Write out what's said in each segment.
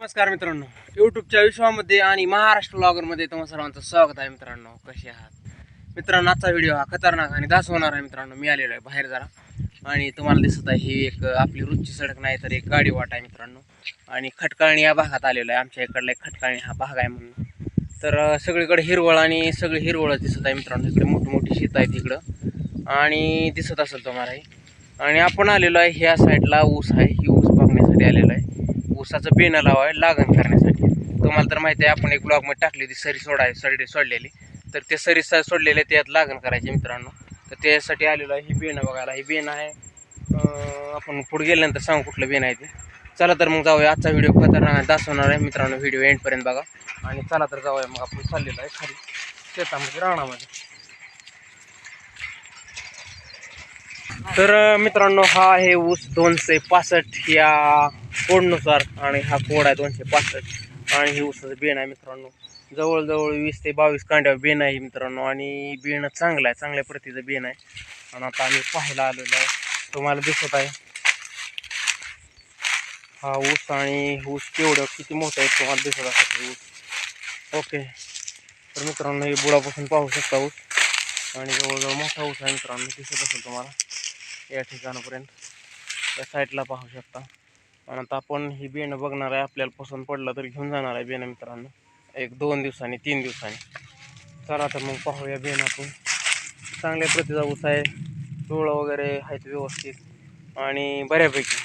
नमस्कार मित्रांनो. युट्यूबच्या विश्वामध्ये आणि महाराष्ट्र ब्लॉगरमध्ये तुम्हा सर्वांचं स्वागत आहे मित्रांनो. कसे आहात? मित्रांनो आजचा व्हिडिओ हा खतरनाक आणि दास होणार आहे मित्रांनो. मी आलेलो आहे बाहेर जरा. आणि तुम्हाला दिसत आहे ही एक आपली रोजची सडक नाही तर एक गाडी वाट आहे मित्रांनो. आणि खटकाळणी या भागात आलेलो आहे. आमच्या इकडला एक खटकाळणी हा भाग आहे म्हणून. तर सगळीकडे हिरवळ आणि सगळी हिरवळच दिसत आहे मित्रांनो. इकडे मोठी मोठी शेत आहेत इकडं आणि दिसत असेल तुम्हाला आणि आपण आलेलो आहे ह्या साईडला ऊस आहे. ही ऊस बघण्यासाठी आलेलो आहे. ऊसाचं बेणं लावाय लागण करण्यासाठी. तुम्हाला तर माहिती आहे आपण एक ब्लॉगमध्ये टाकली होती सरी सोडाय सरी सोडलेली. तर ते सरी स- सोडलेले त्यात लागण करायचे मित्रांनो. तर त्यासाठी आलेलो आहे ही बेणं बघायला. ही बेण आहे आपण पुढे गेल्यानंतर सांगू कुठलं बेण आहे ते. चला तर मग जाऊया आजचा व्हिडिओ खतरनाक दाखवणार आहे मित्रांनो. व्हिडिओ एंडपर्यंत बघा. आणि चला तर जाऊया मग आपण चाललेलो आहे खाली शेतामध्ये रानामध्ये. तर मित्रांनो हा आहे ऊस दोनशे पासष्ट या कोडनुसार आणि हा कोड आहे दोनशे पासष्ट. आणि ही ऊसाचं बेण आहे मित्रांनो. जवळजवळ वीस ते बावीस कांड्या बेण आहे मित्रांनो. आणि बेण चांगलं आहे चांगल्या प्रतीचं बेण आहे. आणि आता आम्ही पाहायला आलेलो आहे. तुम्हाला दिसत आहे. हा ऊस आणि ऊस केवढं किती मोठं आहे तुम्हाला दिसत असेल ऊस. ओके. तर मित्रांनो हे बुडापासून पाहू शकता ऊस. आणि जवळजवळ मोठा ऊस आहे मित्रांनो दिसत असेल तुम्हाला. या ठिकाणापर्यंत. त्या साईडला पाहू शकता. आणि आता आपण ही बेणं बघणार आहे आपल्याला पसंत पडलं तर घेऊन जाणार आहे बेणं मित्रांनो. एक दोन दिवसांनी तीन दिवसांनी. चला तर मग पाहूया बेण आपण. चांगल्या प्रतीचा ऊस आहे. डोळं वगैरे आहेत व्यवस्थित. आणि बऱ्यापैकी.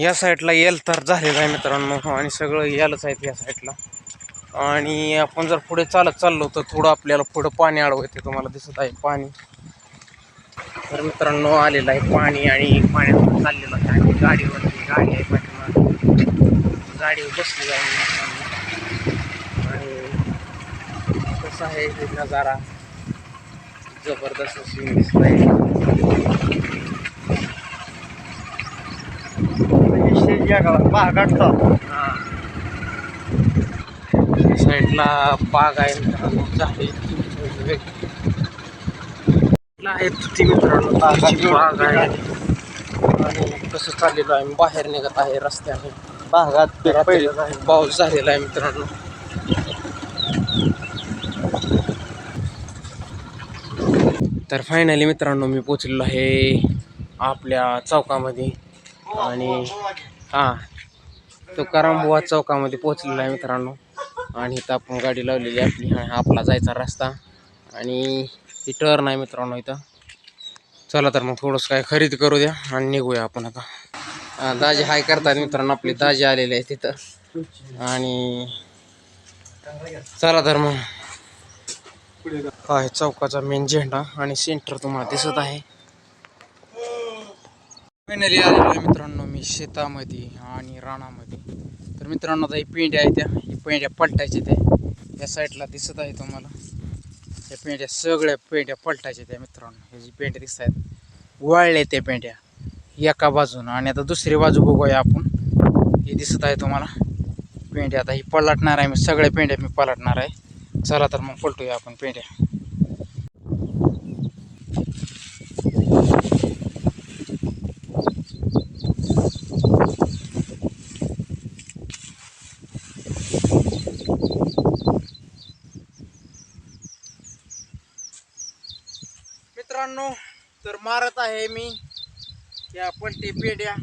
या साईडला येल तर झालेलं आहे मित्रांनो. आणि सगळं यालच आहेत या साईडला. आणि आपण जर पुढे चालत चाललो तर थोडं आपल्याला पुढं पाणी आडवं तुम्हाला दिसत आहे पाणी. तर मित्रांनो आलेलं आहे पाणी आणि पाण्यात चाललेलं आहे. आणि गाडीवरती गाडी आहे पाठीमागे. गाडीवर बसली आहे आणि कसं आहे हे नजारा? जबरदस्त सीन दिसतंय. हा साईडला बाग आहे. मित्रांनो झाडे आहे तुती मित्रांनो? तुतीची बाग आहे. आणि कसं चाललेलं आहे? बाहेर निघत आहे रस्त्याने. भागात पाऊस झालेला आहे मित्रांनो. तर फायनली मित्रांनो मी पोचलेलो आहे आपल्या चौकामध्ये. आणि हां तो करंबुवा चौकामध्ये पोचलेला आहे मित्रांनो. आणि इथं आपण गाडी लावलेली आहे आपली. हा आपला जायचा रस्ता. आणि ती टर आहे मित्रांनो इथं. चला तर मग थोडंसं काय खरेदी करू द्या आणि निघूया आपण आता. दाजी हाय करतात मित्रांनो आपले दाजी आलेले आहेत तिथं. आणि चला तर मग. आहे चौकाचा मेन झेंडा आणि सेंटर तुम्हाला दिसत आहे. फायनली आलेलो आहे मित्रांनो मी शेतामध्ये आणि रानामध्ये. तर मित्रांनो आता ही पेंड्या आहे त्या. ही पेंड्या पलटायच्या त्या. या साईडला दिसत आहे तुम्हाला. त्या पेंड्या सगळ्या पेंड्या पलटायच्या त्या मित्रांनो. हे जी पेंड्या दिसत आहेत वळल्या त्या पेंड्या. एका बाजूनं आणि आता दुसरी बाजू बघूया आपण. हे दिसत आहे तुम्हाला. पेंड्या आता ही पलटणार आहे. मी सगळ्या पेंड्या मी पलटणार आहे. चला तर मग पलटूया आपण पेंड्या. मित्रांनो तर मारत आहे मी या पलटी पेड्या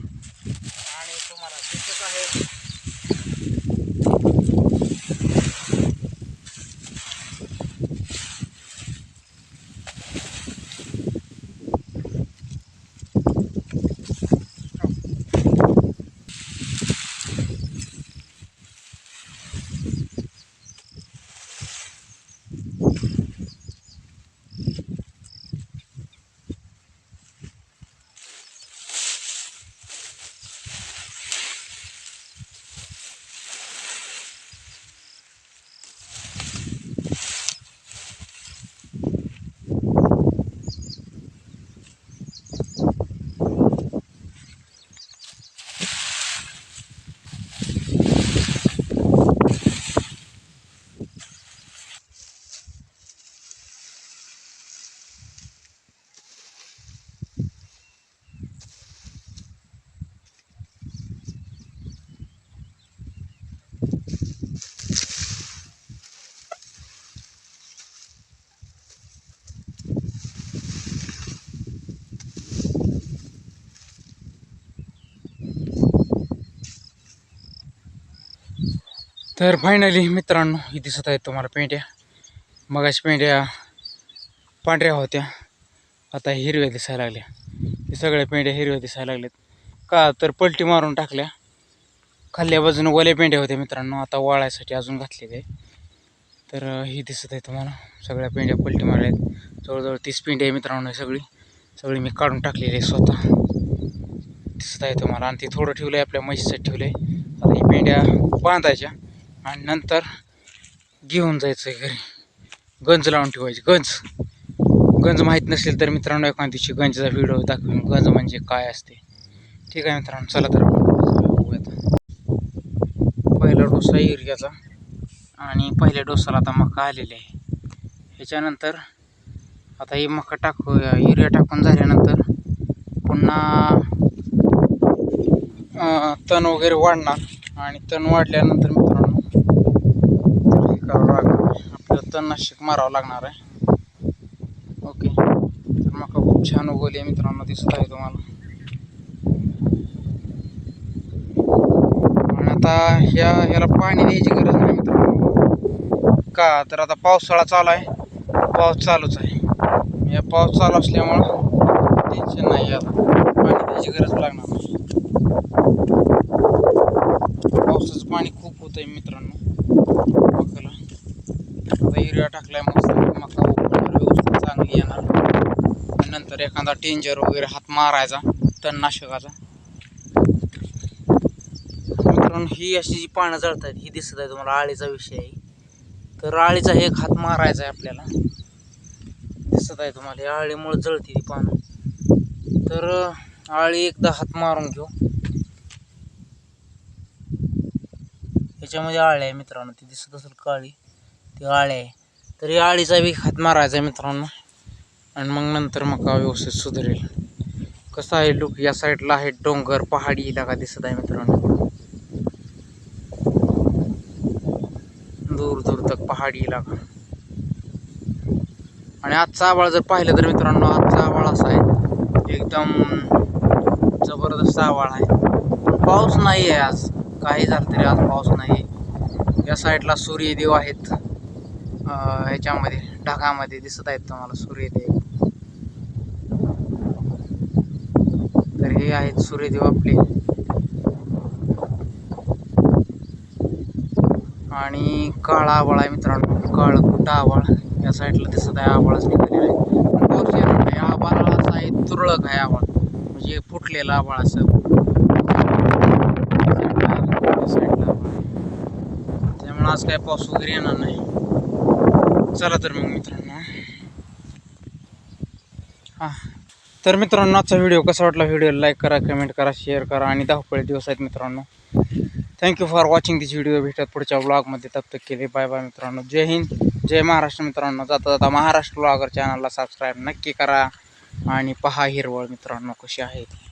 तर फायनली मित्रांनो ही दिसत आहेत तुम्हाला पेंड्या मगाशी पेंड्या पांढऱ्या होत्या. आता हिरव्या दिसायला लागल्या. हे सगळ्या पेंड्या हिरव्या दिसायला लागल्यात का तर पलटी मारून टाकल्या. खाल्ल्या बाजून ओल्या पेंड्या होत्या मित्रांनो. आता वाळायसाठी अजून घातलेले तर ही दिसत आहे तुम्हाला. सगळ्या पेंड्या पलटी मारल्या आहेत जवळजवळ तीस पेंड्या आहे मित्रांनो सगळी. सगळी मी काढून टाकलेली आहे स्वतः. दिसत आहे तुम्हाला. आणि ते थोडं ठेवलं आहे आपल्या म्हशीसाठी ठेवलं आहे आता ही पेंड्या बांधायच्या. आणि नंतर घेऊन जायचं आहे घरी. गंज लावून ठेवायची गंज. गंज माहीत नसेल तर मित्रांनो एखाद्या दिवशी गंजचा व्हिडिओ दाखवून. गंज म्हणजे काय असते? ठीक आहे मित्रांनो चला तर बघूयात. पहिला डोसा युरियाचा आणि पहिल्या डोसाला आता मका आलेले आहे. ह्याच्यानंतर आता ही मका टाकू युरिया टाकून झाल्यानंतर पुन्हा तण वगैरे वाढणार. आणि तण वाढल्यानंतर मित्रांनो तर हे करावं लागणार आहे आपल्याला तणनाशक मारावं लागणार आहे. ओके. तर मका खूप छान उगवली आहे मित्रांनो दिसत आहे तुम्हाला. आणि आता ह्या ह्याला पाणी द्यायची गरज नाही मित्रांनो. का? तर आता पावसाळा चालू आहे. पाऊस चालूच आहे. या पाऊस चालू असल्यामुळं टेन्शन नाही आता पाणी द्यायची गरज लागणार नाही. पावसाचं पाणी खूप होत आहे मित्रांनो. युरिया टाकलाय मस्त. मका व्यवस्थित चांगली येणार. नंतर एखादा टेंजर वगैरे हात मारायचा तणनाशकाचा. मित्रांनो ही अशी जी पानं जळत आहेत ही दिसत आहे तुम्हाला आळीचा विषय आहे. तर आळीचा एक हात मारायचा आहे आपल्याला. दिसत आहे तुम्हाला या आळीमुळे जळते ती पानं. तर आळी एकदा हात मारून घेऊ. याच्यामध्ये आळे आहे मित्रांनो ती दिसत असेल काळी ती आळे आहे. तर या आळीचा बी हात मारायचा आहे मित्रांनो. आणि मग नंतर मग का व्यवस्थित सुधारेल. कसं आहे लुक या साईडला आहे डोंगर पहाडी इलाका दिसत आहे मित्रांनो. दूर दूर तक पहाडी इलाका. आणि आजचा आवाळ जर पाहिलं तर मित्रांनो आजचा आवाळ असा आहे. एकदम जबरदस्त आवाळ आहे. पाऊस नाही आहे आज. काही झालं तरी आज पाऊस नाही आहे या साईडला सूर्यदेव आहेत. ह्याच्यामध्ये ढगामध्ये दिसत आहेत तुम्हाला सूर्यदेव तर हे आहेत सूर्यदेव आपले. आणि काळा आवाळ आहे मित्रांनो. काळ कुठं आवाळ या साईडला दिसत आहे आवाळच निघालेला आहे. आवाळ असा आहे तुरळक आहे आवाळ म्हणजे फुटलेला आवाळ असं. त्यामुळे आज काय पाऊस वगैरे येणार नाही. चला तर मग मित्रांनो. हां. तर मित्रांनो आजचा व्हिडिओ कसा वाटला व्हिडिओ लाईक करा कमेंट करा शेअर करा आणि धावपळे दिवस आहेत मित्रांनो. Thank you for watching this video भेटत पुढच्या ब्लॉगमध्ये तप्त केले बाय बाय मित्रांनो. जय हिंद जय महाराष्ट्र मित्रांनो. जाता जाता महाराष्ट्र ब्लॉगर चॅनलला सबस्क्राईब नक्की करा. आणि पहा हिरवळ मित्रांनो कशी आहे ती.